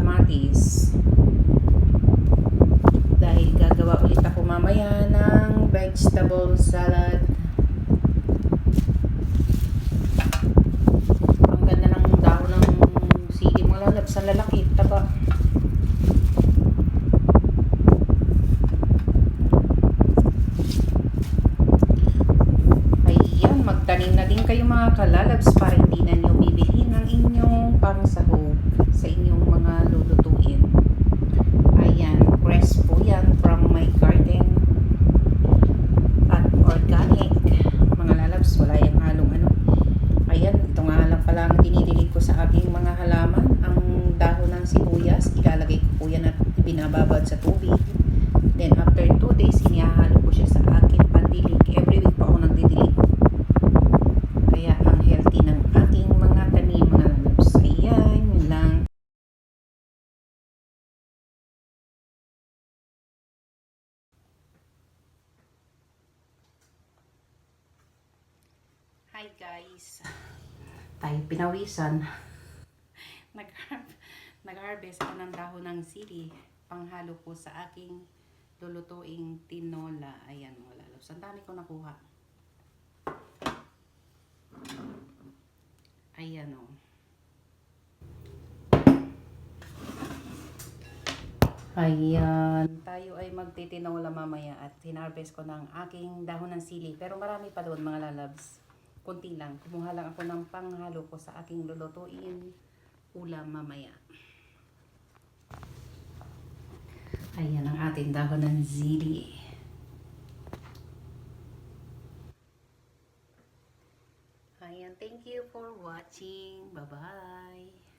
kamatis. Dahil gagawa ulit ako mamaya ng vegetable salad. Ang ganda ng dahon ng sige mo lalab sa lalaki. Taba. Ayan, magtanim na din kayo mga kalalabs para hindi na nyo bibilhin ang inyong pangsahog sa inyong sibuyas, ilalagay ko po yan at binababad sa tubig. Then after 2 days, inihahalo ko siya sa aking pandilig. Every week pa ako nagdidilig. Kaya ang healthy ng aking mga tanim, mga lalabs. Ayan, yun lang. Hi guys. Tayo pinawisan. Nag- Nag-harvest ako ng dahon ng sili. Panghalo ko sa aking lulutuing tinola. Ayan mga lalabs. Ang dami ko nakuha. Ayan o. Ayan. Tayo ay magtitinola mamaya at hinarvest ko ng aking dahon ng sili. Pero marami pa doon mga lalabs. Kunti lang. Kumuha lang ako ng panghalo ko sa aking lulutuin ulam mamaya. Ayan ang ating dahon ng sili. Ayan, thank you for watching. Bye-bye.